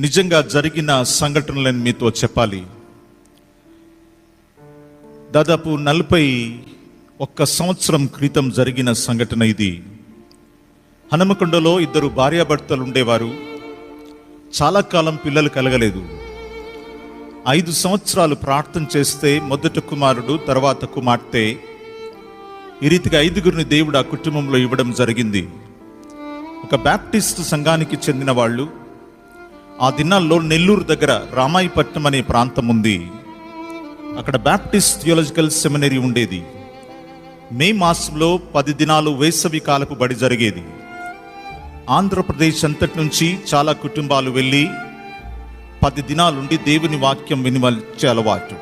నిజంగా జరిగిన సంఘటనలను మీతో చెప్పాలి. దాదాపు నలభై ఒక్క సంవత్సరం క్రితం జరిగిన సంఘటన ఇది. హనుమకొండలో ఇద్దరు భార్యాభర్తలు ఉండేవారు. చాలా కాలం పిల్లలు కలగలేదు. ఐదు సంవత్సరాలు ప్రార్థన చేస్తే మొదట కుమారుడు తర్వాత కుమార్తె. ఈ రీతిగా ఐదుగురిని దేవుడు ఆ కుటుంబంలో ఇవ్వడం జరిగింది. ఒక బ్యాప్టిస్ట్ సంఘానికి చెందిన వాళ్ళు ఆ దినాల్లో నెల్లూరు దగ్గర రామాయపట్నం అనే ప్రాంతం ఉంది. అక్కడ బ్యాప్టిస్ట్ థియోలజికల్ సెమినరీ ఉండేది. మే మాసంలో పది దినాలు వేసవి కాలపు బడి జరిగేది. ఆంధ్రప్రదేశ్ అంతటి నుంచి చాలా కుటుంబాలు వెళ్ళి పది దినాలుండి దేవుని వాక్యం వినివచ్చే అలవాటు.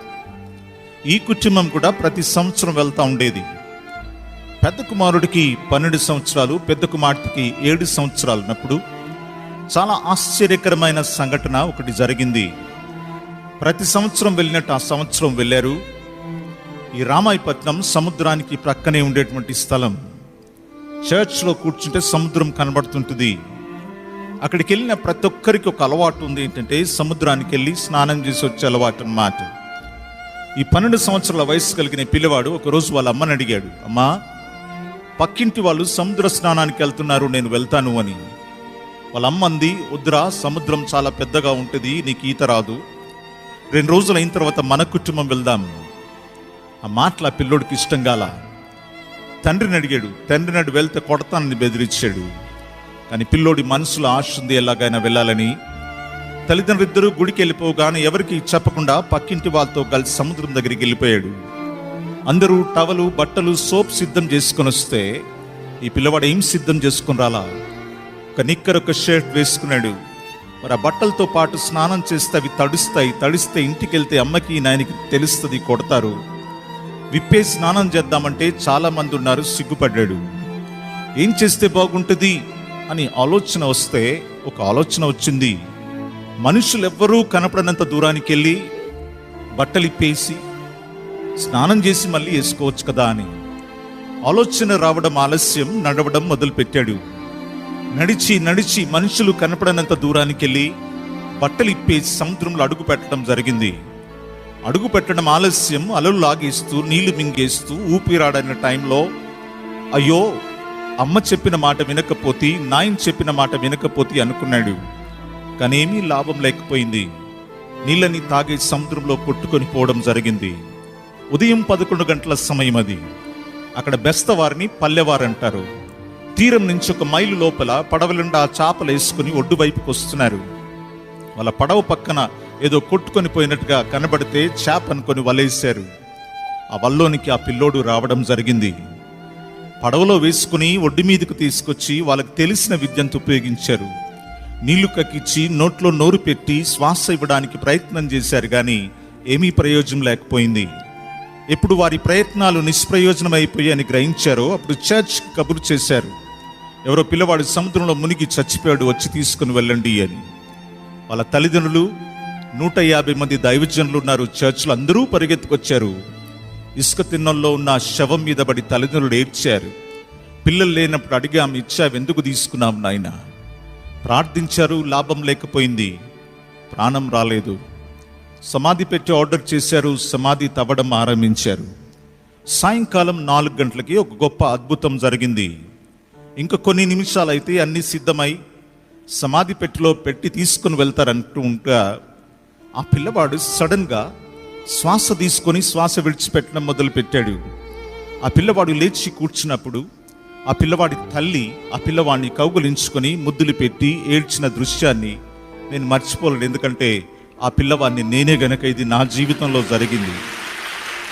ఈ కుటుంబం కూడా ప్రతి సంవత్సరం వెళ్తూ ఉండేది. పెద్ద కుమారుడికి పన్నెండు సంవత్సరాలు పెద్ద కుమార్తెకి ఏడు సంవత్సరాలు ఉన్నప్పుడు చాలా ఆశ్చర్యకరమైన సంఘటన ఒకటి జరిగింది. ప్రతి సంవత్సరం వెళ్ళినట్టు ఆ సంవత్సరం వెళ్ళారు. ఈ రామాయపట్నం సముద్రానికి ప్రక్కనే ఉండేటువంటి స్థలం. చర్చ్లో కూర్చుంటే సముద్రం కనబడుతుంటుంది. అక్కడికి వెళ్ళిన ప్రతి ఒక్కరికి ఒక అలవాటు ఉంది ఏంటంటే సముద్రానికి వెళ్ళి స్నానం చేసి వచ్చే అలవాటు అన్నమాట. ఈ పన్నెండు సంవత్సరాల వయసు కలిగిన పిల్లవాడు ఒకరోజు వాళ్ళ అమ్మని అడిగాడు అమ్మా పక్కింటి వాళ్ళు సముద్ర స్నానానికి వెళ్తున్నారు నేను వెళ్తాను అని. వాళ్ళ అమ్మ అంది వద్దురా సముద్రం చాలా పెద్దగా ఉంటుంది నీకు ఈత రాదు. రెండు రోజులు అయిన తర్వాత మన కుటుంబం వెళ్దాం. ఆ మాటలు ఆ పిల్లోడికి ఇష్టం కాల తండ్రిని అడిగాడు తండ్రి నాడు వెళ్తే కొడతానని బెదిరించాడు. కానీ పిల్లోడి మనసులో ఆశ ఉంది ఎలాగైనా వెళ్ళాలని. తల్లిదండ్రులిద్దరూ గుడికి వెళ్ళిపోగానే ఎవరికి చెప్పకుండా పక్కింటి వాళ్ళతో కలిసి సముద్రం దగ్గరికి వెళ్ళిపోయాడు. అందరూ టవలు బట్టలు సోప్ సిద్ధం చేసుకొని వస్తే ఈ పిల్లవాడు ఏం సిద్ధం చేసుకుని రాలా? ఒక నిక్కర్ ఒక షర్ట్ వేసుకున్నాడు. మరి ఆ బట్టలతో పాటు స్నానం చేస్తే అవి తడుస్తాయి తడిస్తే ఇంటికి వెళ్తే అమ్మకి నాయనకి తెలుస్తుంది కొడతారు. విప్పే స్నానం చేద్దామంటే చాలామంది ఉన్నారు సిగ్గుపడ్డాడు. ఏం చేస్తే బాగుంటుంది? అని ఆలోచన వస్తే ఒక ఆలోచన వచ్చింది. మనుషులు ఎవ్వరూ కనపడనంత దూరానికి వెళ్ళి బట్టలు ఇప్పేసి స్నానం చేసి మళ్ళీ వేసుకోవచ్చు కదా అని. ఆలోచన రావడం ఆలస్యం నడవడం మొదలుపెట్టాడు. నడిచి నడిచి మనుషులు కనపడనంత దూరానికి వెళ్ళి బట్టలు ఇప్పేసి సముద్రంలో అడుగు పెట్టడం జరిగింది. అడుగు పెట్టడం ఆలస్యం అలలు లాగేస్తూ నీళ్ళు మింగేస్తూ ఊపిరాడని టైంలో అయ్యో అమ్మ చెప్పిన మాట వినకపోతే నాయన చెప్పిన మాట వినకపోతే అనుకున్నాడు. కానీ ఏమీ లాభం లేకపోయింది. నీళ్ళని తాగి సముద్రంలో కొట్టుకొని పోవడం జరిగింది. ఉదయం పదకొండు గంటల సమయం అది. అక్కడ బెస్తవారిని పల్లెవారు అంటారు తీరం నుంచి ఒక మైలు లోపల పడవలుండా చేపలు వేసుకుని ఒడ్డు వైపుకు వస్తున్నారు. వాళ్ళ పడవ పక్కన ఏదో కొట్టుకొని పోయినట్టుగా కనబడితే చేప అనుకొని వలేశారు. ఆ వల్లోనికి ఆ పిల్లోడు రావడం జరిగింది. పడవలో వేసుకుని ఒడ్డు మీదకు తీసుకొచ్చి వాళ్ళకి తెలిసిన విద్యంత ఉపయోగించారు. నీళ్ళు కక్కిచ్చి నోట్లో నోరు పెట్టి శ్వాస ఇవ్వడానికి ప్రయత్నం చేశారు కానీ ఏమీ ప్రయోజనం లేకపోయింది. ఎప్పుడు వారి ప్రయత్నాలు నిష్ప్రయోజనమైపోయాయని గ్రహించారో అప్పుడు చర్చ్ కబురు చేశారు. ఎవరో పిల్లవాడు సముద్రంలో మునిగి చచ్చిపోయాడు వచ్చి తీసుకుని వెళ్ళండి అని. వాళ్ళ తల్లిదండ్రులు నూట యాభై మంది దైవజనులు ఉన్నారు. చర్చ్లు అందరూ పరిగెత్తుకొచ్చారు. ఇసుక తిన్నంలో ఉన్న శవం మీద పడి తల్లిదండ్రులు ఏడ్చారు. పిల్లలు లేనప్పుడు అడిగాం ఇచ్చావు ఎందుకు తీసుకున్నాం నాయన? ప్రార్థించారు లాభం లేకపోయింది. ప్రాణం రాలేదు. సమాధి పెట్టి ఆర్డర్ చేశారు సమాధి తవ్వడం ఆరంభించారు. సాయంకాలం నాలుగు గంటలకి ఒక గొప్ప అద్భుతం జరిగింది. ఇంకా కొన్ని నిమిషాలు అయితే అన్నీ సిద్ధమై సమాధి పెట్టిలో పెట్టి తీసుకుని వెళ్తారంటూ ఉంటా ఆ పిల్లవాడు సడన్గా శ్వాస తీసుకొని శ్వాస విడిచిపెట్టడం మొదలు పెట్టాడు ఆ పిల్లవాడు లేచి కూర్చున్నప్పుడు ఆ పిల్లవాడి తల్లి ఆ పిల్లవాడిని కౌగులించుకొని ముద్దులు పెట్టి ఏడ్చిన దృశ్యాన్ని నేను మర్చిపోలేను. ఎందుకంటే ఆ పిల్లవాడిని నేనే గనక ఇది నా జీవితంలో జరిగింది.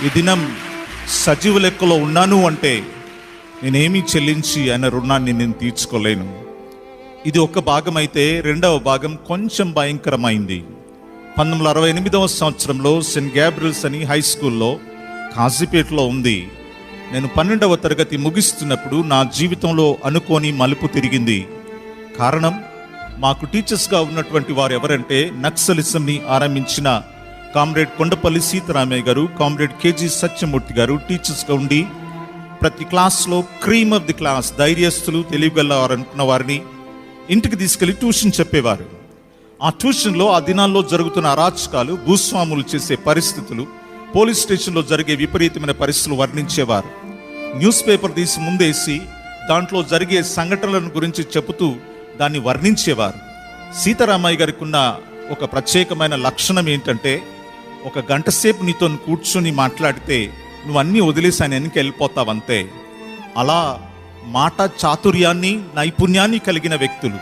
ఈ దినం సజీవ లెక్కలో ఉన్నాను అంటే నేనేమీ చెల్లించి ఆయన రుణాన్ని నేను తీర్చుకోలేను. ఇది ఒక భాగం అయితే రెండవ భాగం కొంచెం భయంకరమైంది. పంతొమ్మిది వందల అరవై ఎనిమిదవ సంవత్సరంలో సెయింట్ గ్యాబ్రిల్స్ అని హై స్కూల్లో కాజీపేటలో ఉంది. నేను పన్నెండవ తరగతి ముగిస్తున్నప్పుడు నా జీవితంలో అనుకోని మలుపు తిరిగింది. కారణం మాకు టీచర్స్గా ఉన్నటువంటి వారు ఎవరంటే నక్సలిజంని ఆరంభించిన కామ్రేడ్ కొండపల్లి సీతారామయ్య గారు కామ్రేడ్ కేజీ సత్యమూర్తి గారు టీచర్స్గా ఉండి ప్రతి క్లాస్లో క్రీమ్ ఆఫ్ ది క్లాస్ ధైర్యస్తులు తెలియగల అనుకున్న వారిని ఇంటికి తీసుకెళ్ళి ట్యూషన్ చెప్పేవారు. ఆ ట్యూషన్లో ఆ దినాల్లో జరుగుతున్న అరాచకాలు భూస్వాములు చేసే పరిస్థితులు పోలీస్ స్టేషన్లో జరిగే విపరీతమైన పరిస్థితులు వర్ణించేవారు. న్యూస్ పేపర్ తీసి ముందేసి దాంట్లో జరిగే సంఘటనలను గురించి చెబుతూ దాన్ని వర్ణించేవారు. సీతారామయ్య గారికి ఉన్న ఒక ప్రత్యేకమైన లక్షణం ఏంటంటే ఒక గంట సేపు నీతో కూర్చొని మాట్లాడితే నువ్వన్నీ వదిలేసి ఆయన వెనక్కి వెళ్ళిపోతావు అంతే అలా మాట చాతుర్యాన్ని నైపుణ్యాన్ని కలిగిన వ్యక్తులు.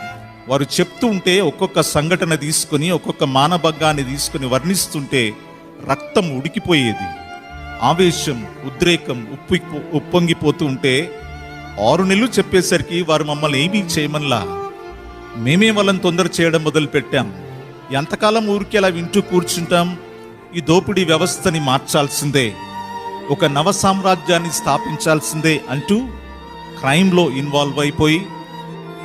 వారు చెప్తూ ఉంటే ఒక్కొక్క సంఘటన తీసుకొని ఒక్కొక్క మానభంగాన్ని తీసుకొని వర్ణిస్తుంటే రక్తం ఉడికిపోయేది. ఆవేశం ఉద్రేకం ఉప్పి ఉప్పొంగిపోతూ ఉంటే ఆరు నెలలు చెప్పేసరికి వారు మమ్మల్ని ఏమీ చేయమనిలా. మేమే వాళ్ళని తొందర చేయడం మొదలు పెట్టాం ఎంతకాలం ఊరికి అలా వింటూ కూర్చుంటాం? ఈ దోపిడీ వ్యవస్థని మార్చాల్సిందే. ఒక నవ సామ్రాజ్యాన్ని స్థాపించాల్సిందే అంటూ క్రైమ్లో ఇన్వాల్వ్ అయిపోయి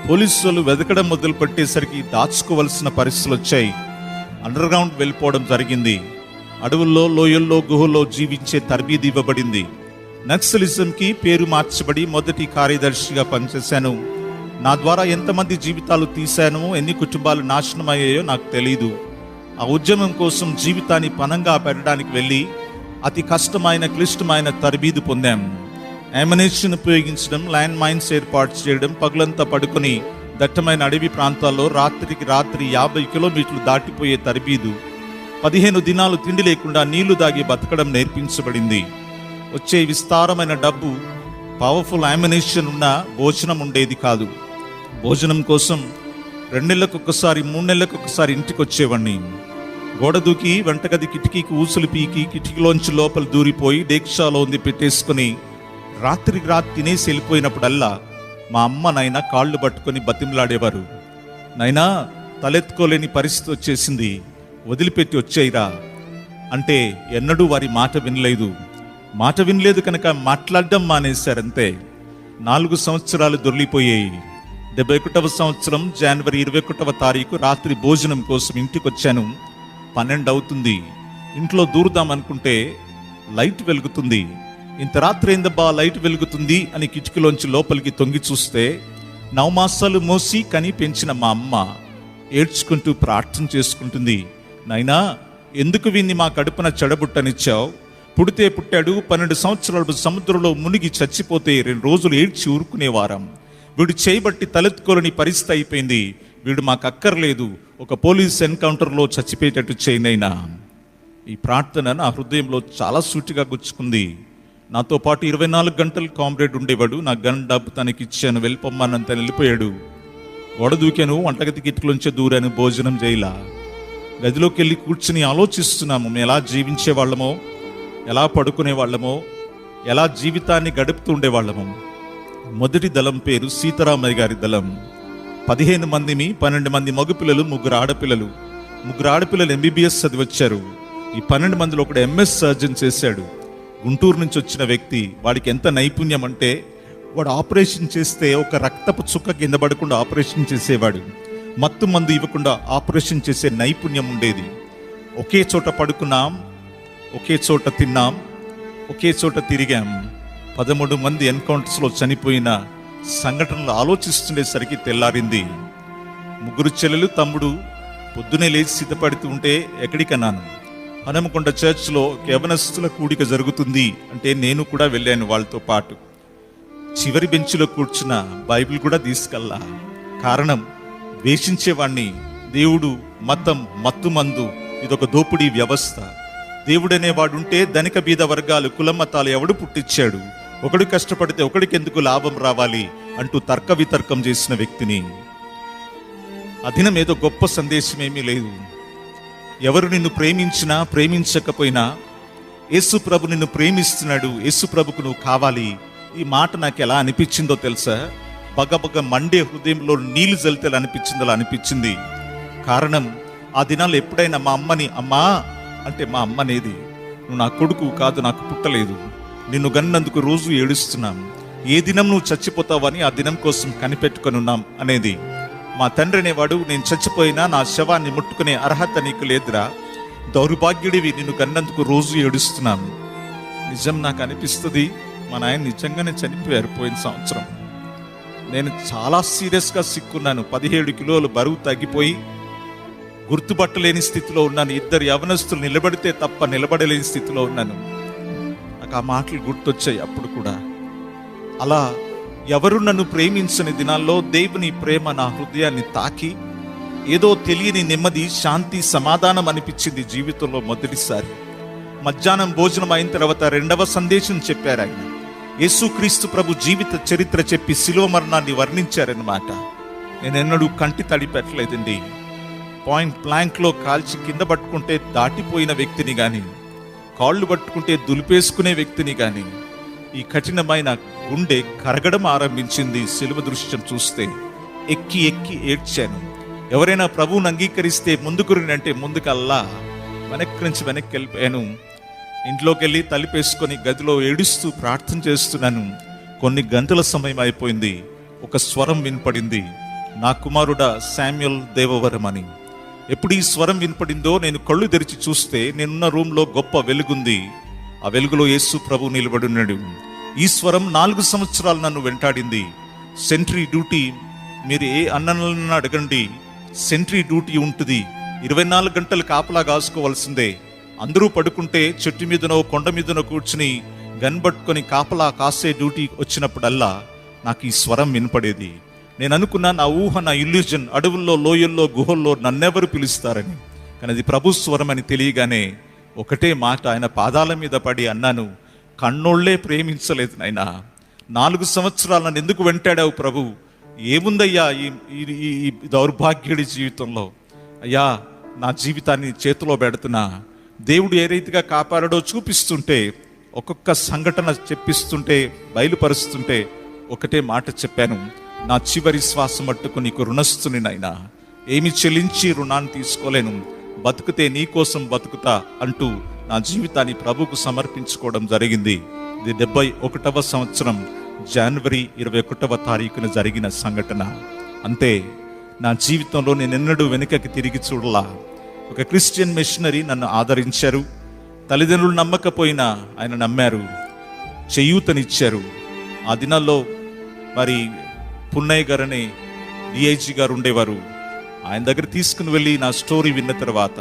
పోలీసులు వెతకడం మొదలుపెట్టేసరికి దాచుకోవలసిన పరిస్థితులు వచ్చాయి. అండర్ గ్రౌండ్ వెళ్ళిపోవడం జరిగింది. అడవుల్లో లోయల్లో గుహల్లో జీవించే తరబీది ఇవ్వబడింది. నక్సలిజంకి పేరు మార్చబడి మొదటి కార్యదర్శిగా పనిచేశాను. నా ద్వారా ఎంతమంది జీవితాలు తీశానో ఎన్ని కుటుంబాలు నాశనం అయ్యాయో నాకు తెలియదు ఆ ఉద్యమం కోసం జీవితాన్ని పనంగా పెట్టడానికి వెళ్ళి అతి కష్టమైన క్లిష్టమైన తరబీదు పొందాం. ఎమినేషన్ ఉపయోగించడం ల్యాండ్ మైన్స్ ఏర్పాటు చేయడం పగులంతా పడుకొని దట్టమైన అడవి ప్రాంతాల్లో రాత్రికి రాత్రి యాభై కిలోమీటర్లు దాటిపోయే తరబీదు. పదిహేను దినాలు తిండి లేకుండా నీళ్ళు దాగి బతకడం నేర్పించబడింది. వచ్చే విస్తారమైన డబ్బు పవర్ఫుల్ ఆమినేషన్ ఉన్న భోజనం ఉండేది కాదు. భోజనం కోసం రెండు నెలలకు ఒకసారి మూడు నెలలకు ఒకసారి ఇంటికి వచ్చేవాడిని గోడ దూకి వెంటగది కిటికీకి ఊసులు పీకి కిటికీలోంచి లోపల దూరిపోయి డేక్షాలో ఉంది పెట్టేసుకుని రాత్రికి రాత్రి తినేసి వెళ్ళిపోయినప్పుడల్లా మా అమ్మ నాయన కాళ్ళు పట్టుకొని బతిమలాడేవారు. నైనా తలెత్తుకోలేని పరిస్థితి వచ్చేసింది. వదిలిపెట్టి వచ్చేయిరా. అంటే ఎన్నడూ వారి మాట వినలేదు. మాట వినలేదు కనుక మాట్లాడడం మానేశారంతే. నాలుగు సంవత్సరాలు దొరికిపోయాయి. డెబ్బై ఒకటవ సంవత్సరం జనవరి ఇరవై ఒకటవ తారీఖు రాత్రి భోజనం కోసం ఇంటికి వచ్చాను పన్నెండు అవుతుంది. ఇంట్లో దూరుదాం అనుకుంటే లైట్ వెలుగుతుంది. ఇంత రాత్రి ఏందబ్బా లైట్ వెలుగుతుంది అని కిటికీలోంచి లోపలికి తొంగి చూస్తే నవమాసాలు మోసి కని పెంచిన మా అమ్మ ఏడ్చుకుంటూ ప్రార్థన చేసుకుంటుంది. నాయనా ఎందుకు వీన్ని మా కడుపున చెడబుట్టనిచ్చావు? పుడితే పుట్టాడు పన్నెండు సంవత్సరాలు సముద్రంలో మునిగి చచ్చిపోతే రెండు రోజులు ఏడ్చి ఊరుకునేవారం. వీడు చేయబట్టి తలెత్తుకోలేని పరిస్థితి అయిపోయింది. వీడు మాకు అక్కర్లేదు. ఒక పోలీస్ ఎన్కౌంటర్లో చచ్చిపోయేటట్టు చేయనైనా ఈ ప్రార్థన నా హృదయంలో చాలా సూటిగా గుచ్చుకుంది. నాతో పాటు ఇరవై నాలుగు గంటలు కామ్రేడ్ ఉండేవాడు. నా గన్ డబ్బు తనకి ఇచ్చాను. వెళ్ళిపోమ్మానంత వెళ్ళిపోయాడు. వడదూకాను దూకాను. వంటగది కిటికలోంచి దూరాను. భోజనం చేయలా. గదిలోకి వెళ్ళి కూర్చుని ఆలోచిస్తున్నాము. మేము ఎలా జీవించే వాళ్ళమో ఎలా పడుకునే వాళ్ళమో ఎలా జీవితాన్ని గడుపుతూ ఉండేవాళ్ళము. మొదటి దళం పేరు సీతారామయ్య గారి దళం. పదిహేను మందిమి పన్నెండు మంది మగపిల్లలు ముగ్గురు ఆడపిల్లలు. ముగ్గురు ఆడపిల్లలు ఎంబీబీఎస్ చదివి వచ్చారు ఈ పన్నెండు మందిలో ఒకడు ఎంఎస్ సర్జన్ చేశాడు. గుంటూరు నుంచి వచ్చిన వ్యక్తి వాడికి ఎంత నైపుణ్యం అంటే వాడు ఆపరేషన్ చేస్తే ఒక రక్తపు చుక్క కింద పడకుండా ఆపరేషన్ చేసేవాడు. మత్తు మందు ఇవ్వకుండా ఆపరేషన్ చేసే నైపుణ్యం ఉండేది. ఒకే చోట పడుకున్నాం ఒకే చోట తిన్నాం ఒకే చోట తిరిగాం. పదమూడు మంది ఎన్కౌంటర్స్లో చనిపోయిన సంఘటనలు ఆలోచిస్తుండేసరికి తెల్లారింది. ముగ్గురు చెల్లెలు తమ్ముడు పొద్దునే లేచి సిద్ధపడుతూ ఉంటే ఎక్కడికన్నాను? హనుమకొండ చర్చ్లో కేవనస్తుల కూడిక జరుగుతుంది అంటే నేను కూడా వెళ్ళాను వాళ్ళతో పాటు. చివరి బెంచ్లో కూర్చున్న బైబిల్ కూడా తీసుకెళ్ళా. కారణం ద్వేషించేవాణ్ణి. దేవుడు మతం మత్తు మందు ఇదొక దోపిడీ వ్యవస్థ. దేవుడనేవాడుంటే ధనిక బీద వర్గాలు కుల మతాలు ఎవడు పుట్టించాడు ఒకడు కష్టపడితే ఒకడికి ఎందుకు లాభం రావాలి అంటూ తర్క వితర్కం చేసిన వ్యక్తిని. అదినం ఏదో గొప్ప సందేశం ఏమీ లేదు. ఎవరు నిన్ను ప్రేమించినా ప్రేమించకపోయినా యేసు ప్రభు నిన్ను ప్రేమిస్తున్నాడు యేసు ప్రభుకు నువ్వు కావాలి. ఈ మాట నాకు ఎలా అనిపించిందో తెలుసా? బగబగ మండే హృదయంలో నీళ్ళు జలితే అనిపించింది అలా అనిపించింది. కారణం ఆ దినాలు ఎప్పుడైనా మా అమ్మని అమ్మా అంటే మా అమ్మ అనేది నువ్వు నా కొడుకు కాదు నాకు పుట్టలేదు. నిన్ను గన్నందుకు రోజు ఏడుస్తున్నాం ఏ దినం నువ్వు చచ్చిపోతావని ఆ దినం కోసం కనిపెట్టుకొని ఉన్నాం అనేది. మా తండ్రి అనేవాడు నేను చచ్చిపోయినా నా శవాన్ని ముట్టుకునే అర్హత నీకు లేదురా. దౌర్భాగ్యుడివి నిన్ను కన్నందుకు రోజు ఏడుస్తున్నాను. నిజం నాకు అనిపిస్తుంది మా నాయన నిజంగానే చనిపోయారు పోయిన సంవత్సరం. నేను చాలా సీరియస్గా సిక్కున్నాను. పదిహేడు కిలోలు బరువు తగ్గిపోయి గుర్తుపట్టలేని స్థితిలో ఉన్నాను. ఇద్దరు యవనస్తులు నిలబడితే తప్ప నిలబడలేని స్థితిలో ఉన్నాను. నాకు ఆ మాటలు గుర్తొచ్చాయి అప్పుడు కూడా. అలా ఎవరు నన్ను ప్రేమించని దినాల్లో దేవుని ప్రేమ నా హృదయాన్ని తాకి ఏదో తెలియని నెమ్మది శాంతి సమాధానం అనిపించింది జీవితంలో మొదటిసారి. మధ్యాహ్నం భోజనం అయిన తర్వాత రెండవ సందేశం చెప్పారు ఆయన. యేసుక్రీస్తు ప్రభు జీవిత చరిత్ర చెప్పి శిలువ మరణాన్ని వర్ణించారన్నమాట నేను ఎన్నడూ కంటి తడి పెట్టలేదండి. పాయింట్ ప్లాంక్లో కాల్చి కింద పట్టుకుంటే దాటిపోయిన వ్యక్తిని కానీ కాళ్ళు పట్టుకుంటే దులిపేసుకునే వ్యక్తిని కానీ ఈ కఠినమైన గుండె కరగడం ఆరంభించింది సిలువ దృశ్యం చూస్తే. ఎక్కి ఎక్కి ఏడ్చాను. ఎవరైనా ప్రభువుని అంగీకరిస్తే ముందుకు అంటే ముందుకల్లా వెనక్కి నుంచి వెనక్కి వెళ్ళిపోయాను ఇంట్లోకి వెళ్ళి తలిపేసుకొని గదిలో ఏడుస్తూ ప్రార్థన చేస్తున్నాను. కొన్ని గంటల సమయం అయిపోయింది. ఒక స్వరం వినపడింది. నా కుమారుడ శామ్యుల్ దేవవరం అని ఎప్పుడు ఈ స్వరం వినపడిందో నేను కళ్ళు తెరిచి చూస్తే నేనున్న రూమ్లో గొప్ప వెలుగుంది. ఆ వెలుగులో యేసు ప్రభు నిలబడున్నాడు ఈ స్వరం నాలుగు సంవత్సరాలు నన్ను వెంటాడింది. సెంట్రీ డ్యూటీ మీరు ఏ అన్నలను అడగండి. సెంట్రీ డ్యూటీ ఉంటుంది. ఇరవై నాలుగు గంటలు కాపలా కాసుకోవాల్సిందే. అందరూ పడుకుంటే చెట్టు మీదనో కొండ మీదనో కూర్చుని గన్ పట్టుకొని కాపలా కాసే డ్యూటీ వచ్చినప్పుడల్లా నాకు ఈ స్వరం వినపడేది. నేను అనుకున్నా నా ఊహ నా ఇల్యూజన్ అడవుల్లో లోయల్లో గుహల్లో నన్నెవరు పిలుస్తారని. కానీ అది ప్రభు స్వరం అని తెలియగానే ఒకటే మాట ఆయన పాదాల మీద పడి అన్నాను కన్నోళ్ళే ప్రేమించలేదు నాయన. నాలుగు సంవత్సరాలు నన్ను ఎందుకు వెంటాడావు ప్రభు? ఏముందయ్యా ఈ ఈ- దౌర్భాగ్యుడి జీవితంలో? అయ్యా నా జీవితాన్ని చేతిలో పెడుతున్నా. దేవుడు ఏ రీతిగా కాపాడాడో చూపిస్తుంటే ఒక్కొక్క సంఘటన చెప్పిస్తుంటే బయలుపరుస్తుంటే ఒకటే మాట చెప్పాను. నా చివరి శ్వాస మట్టుకు నీకు రుణస్తుని ఏమి చెల్లించి రుణాన్ని తీసుకోలేను. బతుకుతే నీ కోసం బతుకుతా అంటూ నా జీవితాన్ని ప్రభుకు సమర్పించుకోవడం జరిగింది. ఇది డెబ్బై ఒకటవ సంవత్సరం జనవరి ఇరవై ఒకటవ తారీఖున జరిగిన సంఘటన. అంతే నా జీవితంలో నేను ఎన్నడూ వెనుకకి తిరిగి చూడలా. ఒక క్రిస్టియన్ మిషనరీ నన్ను ఆదరించారు. తల్లిదండ్రులు నమ్మకపోయినా ఆయన నమ్మారు. చేయూతనిచ్చారు. ఆ దినాల్లో మరి పున్నయ్య గారని డిఐజీ గారు ఉండేవారు. ఆయన దగ్గర తీసుకుని వెళ్ళి నా స్టోరీ విన్న తర్వాత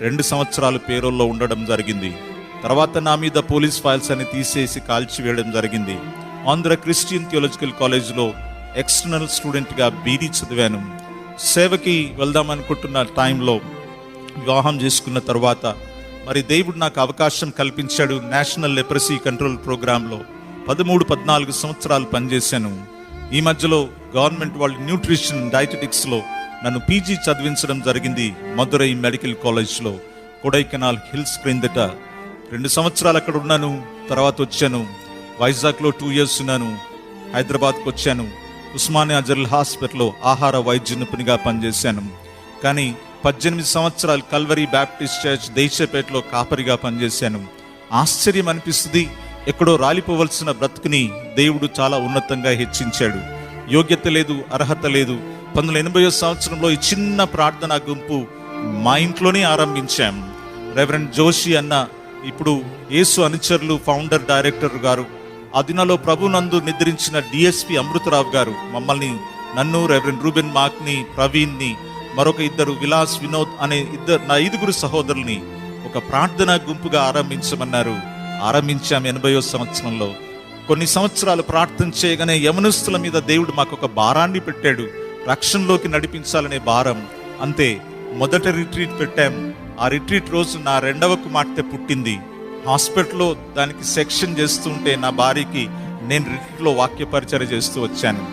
రెండు సంవత్సరాలు పేరోల్లో ఉండడం జరిగింది. తర్వాత నా మీద పోలీస్ ఫైల్స్ అని తీసేసి కాల్చివేయడం జరిగింది. ఆంధ్ర క్రిస్టియన్ థియోలజికల్ కాలేజ్లో ఎక్స్టర్నల్ స్టూడెంట్గా బీడీ చదివాను. సేవకి వెళ్దామనుకుంటున్న టైంలో వివాహం చేసుకున్న తర్వాత మరి దేవుడు నాకు అవకాశం కల్పించాడు నేషనల్ లెప్రసీ కంట్రోల్ ప్రోగ్రాంలో. పదమూడు పద్నాలుగు సంవత్సరాలు పనిచేశాను. ఈ మధ్యలో గవర్నమెంట్ వాళ్ళు న్యూట్రిషన్ డైటెటిక్స్లో నన్ను పీజీ చదివించడం జరిగింది మధురై మెడికల్ కాలేజ్లో కొడైకెనాల్ హిల్స్ క్రిందట రెండు సంవత్సరాలు అక్కడ ఉన్నాను తర్వాత వచ్చాను. వైజాగ్లో టూ ఇయర్స్ ఉన్నాను హైదరాబాద్కి వచ్చాను. ఉస్మానియా జనరల్ హాస్పిటల్లో ఆహార వైద్య నిపుణిగా పనిచేశాను. కానీ పద్దెనిమిది సంవత్సరాలు కల్వరీ బ్యాప్టిస్ట్ చర్చ్ దేశపేటలో కాపరిగా పనిచేశాను. ఆశ్చర్యం అనిపిస్తుంది ఎక్కడో రాలిపోవలసిన బ్రతుకుని దేవుడు చాలా ఉన్నతంగా హెచ్చించాడు. యోగ్యత లేదు అర్హత లేదు. పంతొమ్మిది వందల ఎనభై సంవత్సరంలో ఈ చిన్న ప్రార్థనా గుంపు మా ఇంట్లోనే ఆరంభించాం. రెవరెండ్ జోషి అన్న ఇప్పుడు యేసు అనుచరులు ఫౌండర్ డైరెక్టర్ గారు ఆ దినాలో ప్రభునందు నిద్రించిన డిఎస్పి అమృతరావు గారు మమ్మల్ని నన్ను రెవరెండ్ రూబెన్ మాక్ని ప్రవీణ్ని మరొక ఇద్దరు విలాస్ వినోద్ అనే ఇద్దరు నా ఐదుగురు సహోదరుల్ని ఒక ప్రార్థనా గుంపుగా ఆరంభించమన్నారు. ఆరంభించాం ఎనభయో సంవత్సరంలో. కొన్ని సంవత్సరాలు ప్రార్థన చేయగానే యమనస్తుల మీద దేవుడు మాకు ఒక భారాన్ని పెట్టాడు. రక్షణలోకి నడిపించాలనే భారం. అంతే మొదట రిట్రీట్ పెట్టాం. ఆ రిట్రీట్ రోజు నా రెండవ కుమార్తె పుట్టింది. హాస్పిటల్లో దానికి సెక్షన్ చేస్తుంటే నా భార్యకి నేను రిట్రీట్లో వాక్యపరిచయ చేస్తూ వచ్చాను.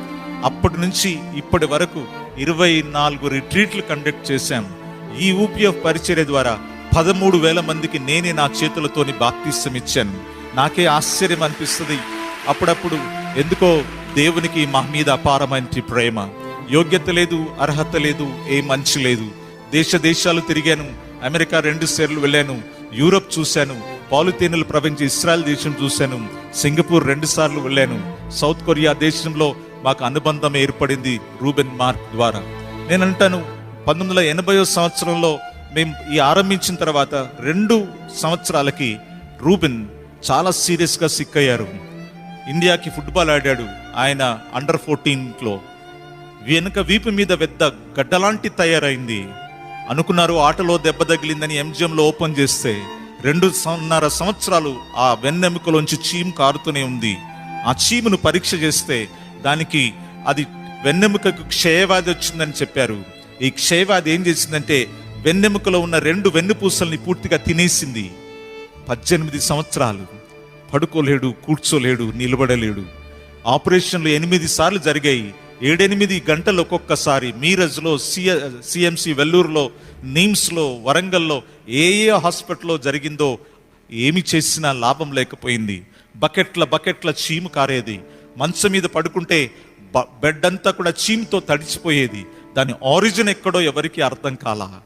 అప్పటి నుంచి ఇప్పటి వరకు ఇరవై నాలుగు రిట్రీట్లు కండక్ట్ చేశాం. ఈ యూపీఎఫ్ పరిచర్య ద్వారా పదమూడు వేల మందికి నేనే నా చేతులతోని బాప్తిస్తం ఇచ్చాను నాకే ఆశ్చర్యం అనిపిస్తుంది. అప్పుడప్పుడు ఎందుకో దేవునికి మా మీద అపారమైన ప్రేమ. యోగ్యత లేదు అర్హత లేదు ఏ మంచి లేదు. దేశ దేశాలు తిరిగాను అమెరికా రెండు సార్లు వెళ్ళాను యూరప్ చూశాను పాలుతేనెలు ప్రవహించి ఇస్రాయల్ దేశం చూశాను సింగపూర్ రెండు సార్లు వెళ్ళాను. సౌత్ కొరియా దేశంలో మాకు అనుబంధం ఏర్పడింది రూబెన్ మార్క్ ద్వారా. నేను అంటాను పంతొమ్మిది వందల ఎనభై సంవత్సరంలో మేము ఈ ఆరంభించిన తర్వాత రెండు సంవత్సరాలకి రూబిన్ చాలా సీరియస్గా సిక్ అయ్యారు ఇండియాకి ఫుట్బాల్ ఆడాడు. ఆయన అండర్ ఫోర్టీన్లో. వెనుక వీపు మీద పెద్ద గడ్డలాంటి తయారైంది. అనుకున్నారు ఆటలో దెబ్బ తగిలిందని ఎంజిఎంలో ఓపెన్ చేస్తే రెండున్నర సంవత్సరాలు ఆ వెన్నెముకలోంచి చీమ్ కారుతూనే ఉంది. ఆ చీమును పరీక్ష చేస్తే దానికి అది వెన్నెముకకు క్షయవ్యాధి వచ్చిందని చెప్పారు. ఈ క్షయవ్యాధి ఏం చేసిందంటే వెన్నెముకలో ఉన్న రెండు వెన్నుపూసల్ని పూర్తిగా తినేసింది. పద్దెనిమిది సంవత్సరాలు. పడుకోలేడు కూర్చోలేడు నిలబడలేడు. ఆపరేషన్లు ఎనిమిది సార్లు జరిగాయి. ఏడెనిమిది గంటలు ఒక్కొక్కసారి మీరజ్లో సిఎ సిఎంసి వెల్లూరులో నీమ్స్లో వరంగల్లో ఏ ఏ హాస్పిటల్లో జరిగిందో ఏమి చేసినా లాభం లేకపోయింది. బకెట్ల బకెట్ల చీము కారేది. మంచం మీద పడుకుంటే బ- బెడ్ అంతా కూడా చీమ్తో తడిచిపోయేది. దాని ఆరిజిన్ ఎక్కడో ఎవరికి అర్థం కాలా.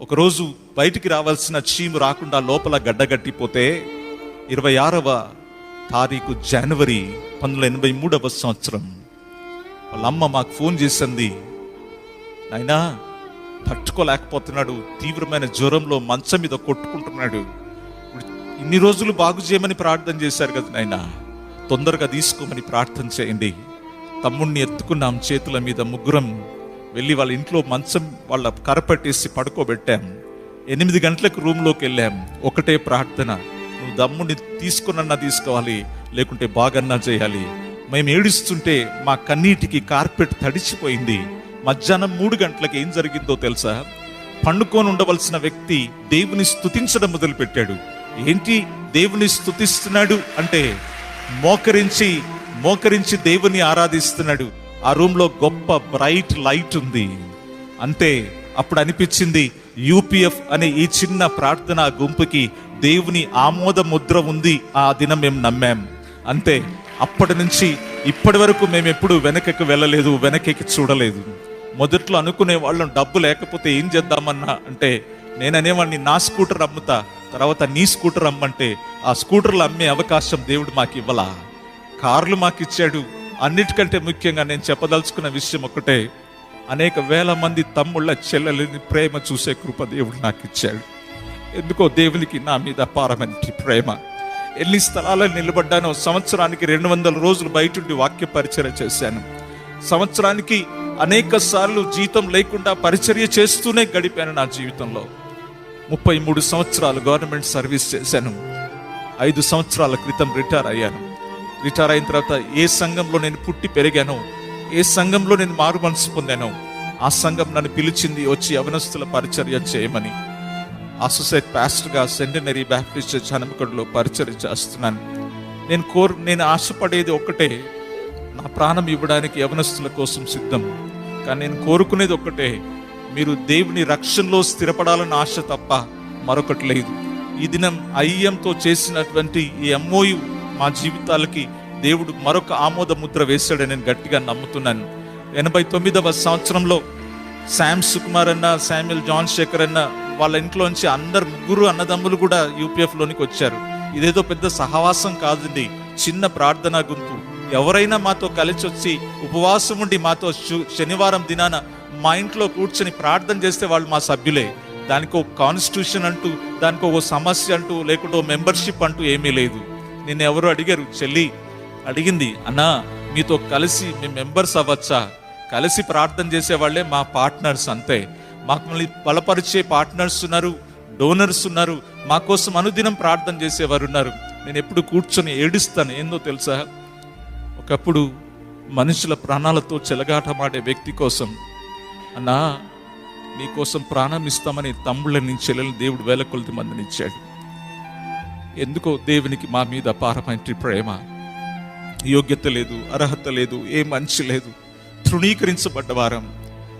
ఒకరోజు బయటికి రావాల్సిన చీము రాకుండా లోపల గడ్డగట్టిపోతే ఇరవై ఆరవ తారీఖు జనవరి పంతొమ్మిది ఎనభై మూడవ సంవత్సరం. వాళ్ళ అమ్మ మాకు ఫోన్ చేసింది నాయనా తట్టుకోలేకపోతున్నాడు తీవ్రమైన జ్వరంలో మంచం మీద కొట్టుకుంటున్నాడు. ఇన్ని రోజులు బాగు చేయమని ప్రార్థన చేశారు కదా నాయనా తొందరగా తీసుకోమని ప్రార్థన చేయండి. తమ్ముణ్ణి ఎత్తుకున్నాం చేతుల మీద ముగ్గురం. వెళ్ళి వాళ్ళ ఇంట్లో మంచం వాళ్ళ కరపట్టేసి పడుకోబెట్టాం. ఎనిమిది గంటలకు రూమ్లోకి వెళ్ళాం. ఒకటే ప్రార్థన. నువ్వు దమ్ముని తీసుకున్నన్నా తీసుకోవాలి లేకుంటే బాగన్నా చేయాలి. మేము ఏడుస్తుంటే మా కన్నీటికి కార్పెట్ తడిచిపోయింది. మధ్యాహ్నం మూడు గంటలకు ఏం జరిగిందో తెలుసా? పండుకొని ఉండవలసిన వ్యక్తి దేవుని స్థుతించడం మొదలుపెట్టాడు. ఏంటి? దేవుని స్తుతిస్తున్నాడు అంటే మోకరించి మోకరించి దేవుని ఆరాధిస్తున్నాడు. ఆ రూమ్లో గొప్ప బ్రైట్ లైట్ ఉంది. అంతే అప్పుడు అనిపించింది యూపీఎఫ్ అనే ఈ చిన్న ప్రార్థన గుంపుకి దేవుని ఆమోద ముద్ర ఉంది ఆ దినం మేము నమ్మాం. అంతే అప్పటి నుంచి ఇప్పటి వరకు మేము ఎప్పుడు వెనకకి వెళ్ళలేదు వెనకకి చూడలేదు. మొదట్లో అనుకునే వాళ్ళం డబ్బు లేకపోతే ఏం చేద్దామన్నా అంటే నేను అనేవాడిని నా స్కూటర్ అమ్ముతా తర్వాత నీ స్కూటర్ అమ్మంటే ఆ స్కూటర్లు అమ్మే అవకాశం దేవుడు మాకు ఇవ్వలా కార్లు మాకు ఇచ్చాడు అన్నిటికంటే ముఖ్యంగా నేను చెప్పదలుచుకున్న విషయం ఒకటే అనేక వేల మంది తమ్ముళ్ళ చెల్లెలని ప్రేమ చూసే కృప దేవుడు నాకు ఇచ్చాడు. ఎందుకో దేవునికి నా మీద అపారమైన ప్రేమ. ఎన్ని స్థలాల్లో నిలబడ్డానో సంవత్సరానికి రెండు వందల రోజులు బయటుండి వాక్య పరిచర్య చేశాను. సంవత్సరానికి అనేక సార్లు జీతం లేకుండా పరిచర్య చేస్తూనే గడిపాను నా జీవితంలో. ముప్పై మూడు సంవత్సరాలు గవర్నమెంట్ సర్వీస్ చేశాను. ఐదు సంవత్సరాల క్రితం రిటైర్ అయ్యాను. రిటైర్ అయిన తర్వాత ఏ సంఘంలో నేను పుట్టి పెరిగానో ఏ సంఘంలో నేను మారు మనసు పొందానో ఆ సంఘం నన్ను పిలిచింది వచ్చి యవనస్తుల పరిచర్య చేయమని. అసోసియేట్ పాస్టర్గా సెంటనరీ బ్యాప్టిస్ట్ చర్చ్ హనుమకొండలో పరిచర్య చేస్తున్నాను. నేను కోరు నేను ఆశపడేది ఒక్కటే నా ప్రాణం ఇవ్వడానికి యవనస్తుల కోసం సిద్ధం. కానీ నేను కోరుకునేది ఒక్కటే మీరు దేవుని రక్షణలో స్థిరపడాలని ఆశ తప్ప మరొకటి లేదు. ఈ దినం ఐఎంతో చేసినటువంటి ఈ ఎంఓయు మా జీవితాలకి దేవుడు మరొక ఆమోద ముద్ర వేశాడని నేను గట్టిగా నమ్ముతున్నాను. ఎనభై తొమ్మిదవ సంవత్సరంలో శామ్ సుకుమార్ అన్న శామ్యుల్ జాన్ శేఖర్ అన్న వాళ్ళ ఇంట్లోంచి అందరు ముగ్గురు అన్నదమ్ములు కూడా యూపీఎఫ్లోనికి వచ్చారు. ఇదేదో పెద్ద సహవాసం కాదండి. చిన్న ప్రార్థనా గుంపు. ఎవరైనా మాతో కలిసి వచ్చి ఉపవాసం ఉండి మాతో శనివారం దినాన మా ఇంట్లో కూర్చొని ప్రార్థన చేస్తే వాళ్ళు మా సభ్యులే. దానికో కాన్స్టిట్యూషన్ అంటూ దానికో సమస్య అంటూ లేకుంటే మెంబర్షిప్ అంటూ ఏమీ లేదు. నిన్ను ఎవరు అడిగారు చెల్లి. అడిగింది అన్నా మీతో కలిసి మేము మెంబర్స్ అవ్వచ్చా? కలిసి ప్రార్థన చేసేవాళ్ళే మా పార్ట్నర్స్ అంతే. మాకు మళ్ళీ బలపరిచే పార్ట్నర్స్ ఉన్నారు డోనర్స్ ఉన్నారు. మా కోసం అనుదినం ప్రార్థన చేసేవారు ఉన్నారు. నేను ఎప్పుడు కూర్చొని ఏడుస్తాను ఏందో తెలుసా? ఒకప్పుడు మనుషుల ప్రాణాలతో చెలగాటమాడే వ్యక్తి కోసం అన్నా నీకోసం ప్రాణం ఇస్తామని తమ్ముళ్ళని చెల్లెలు దేవుడు వేల కొలది మందిని ఇచ్చాడు. ఎందుకో దేవునికి మా మీద అపారమైన ప్రేమ. యోగ్యత లేదు అర్హత లేదు ఏ మంచి లేదు. తృణీకరించబడ్డ వారం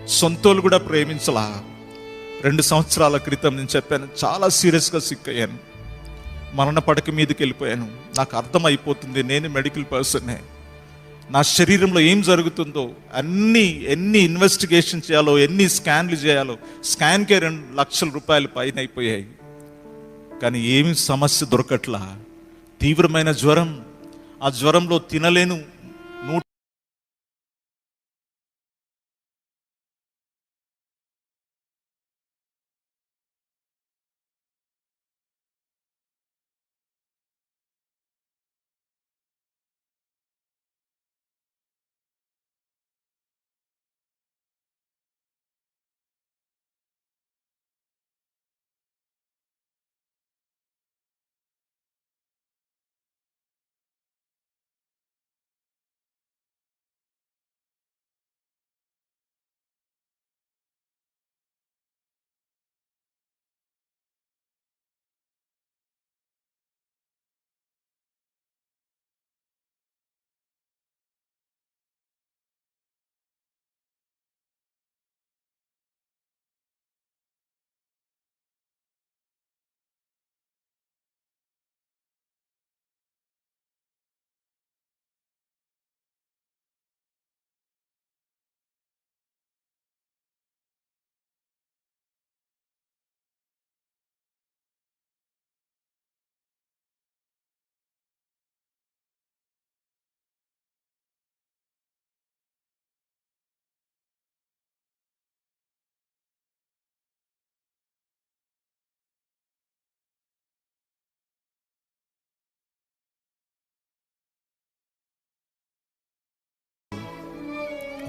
సొంతోలు కూడా ప్రేమించలా. రెండు సంవత్సరాల క్రితం నేను చెప్పాను చాలా సీరియస్గా సిక్ అయ్యాను మరణ పడక మీదకి వెళ్ళిపోయాను నాకు అర్థమైపోతుంది నేను మెడికల్ పర్సన్నే. నా శరీరంలో ఏం జరుగుతుందో అన్ని ఎన్ని ఇన్వెస్టిగేషన్ చేయాలో ఎన్ని స్కాన్లు చేయాలో స్కాన్కే రెండు లక్షల రూపాయలు పైన అయిపోయాయి. కానీ ఏమి సమస్య దొరకట్లా? తీవ్రమైన జ్వరం. ఆ జ్వరంలో తినలేను.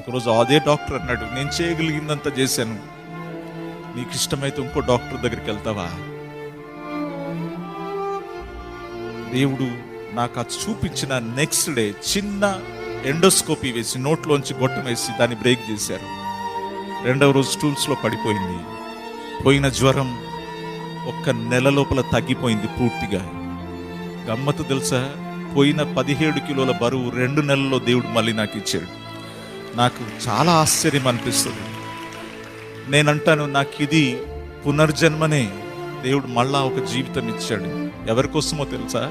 ఒకరోజు అదే డాక్టర్ అన్నాడు నేను చేయగలిగిందంతా చేశాను. నీకు ఇష్టమైతే ఇంకో డాక్టర్ దగ్గరికి వెళ్తావా? దేవుడు నాకు అది చూపించిన నెక్స్ట్ డే చిన్న ఎండోస్కోపీ వేసి నోట్లోంచి గొట్టం వేసి దాన్ని బ్రేక్ చేశారు. రెండవ రోజు స్టూల్స్లో పడిపోయింది. పోయిన జ్వరం ఒక్క నెల లోపల తగ్గిపోయింది పూర్తిగా. గమ్మత్తు తెలుసా? పోయిన పదిహేడు కిలోల బరువు రెండు నెలల్లో దేవుడు మళ్ళీ నాకు ఇచ్చాడు. నాకు చాలా ఆశ్చర్యం అనిపిస్తుంది. నేనంటాను నాకు ఇది పునర్జన్మనే దేవుడు మళ్ళా ఒక జీవితం ఇచ్చాడు ఎవరి కోసమో తెలుసా?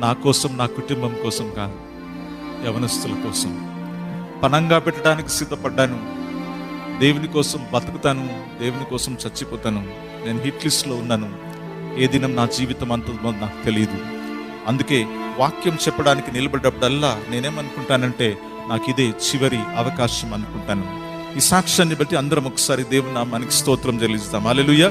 నా కోసం నా కుటుంబం కోసం కాదు యవనస్తుల కోసం. పనంగా పెట్టడానికి సిద్ధపడ్డాను. దేవుని కోసం బతుకుతాను దేవుని కోసం చచ్చిపోతాను. నేను హిట్ లిస్ట్లో ఉన్నాను. ఏ దినం నా జీవితం అంతమో నాకు తెలియదు అందుకే వాక్యం చెప్పడానికి నిలబడ్డప్పుడల్లా నేనేమనుకుంటానంటే నాకు ఇదే చివరి అవకాశం అనుకుంటాను. ఈ సాక్ష్యాన్ని బట్టి అందరం ఒకసారి దేవుని నామానికి స్తోత్రం చెల్లిస్తాం. అలెలుయ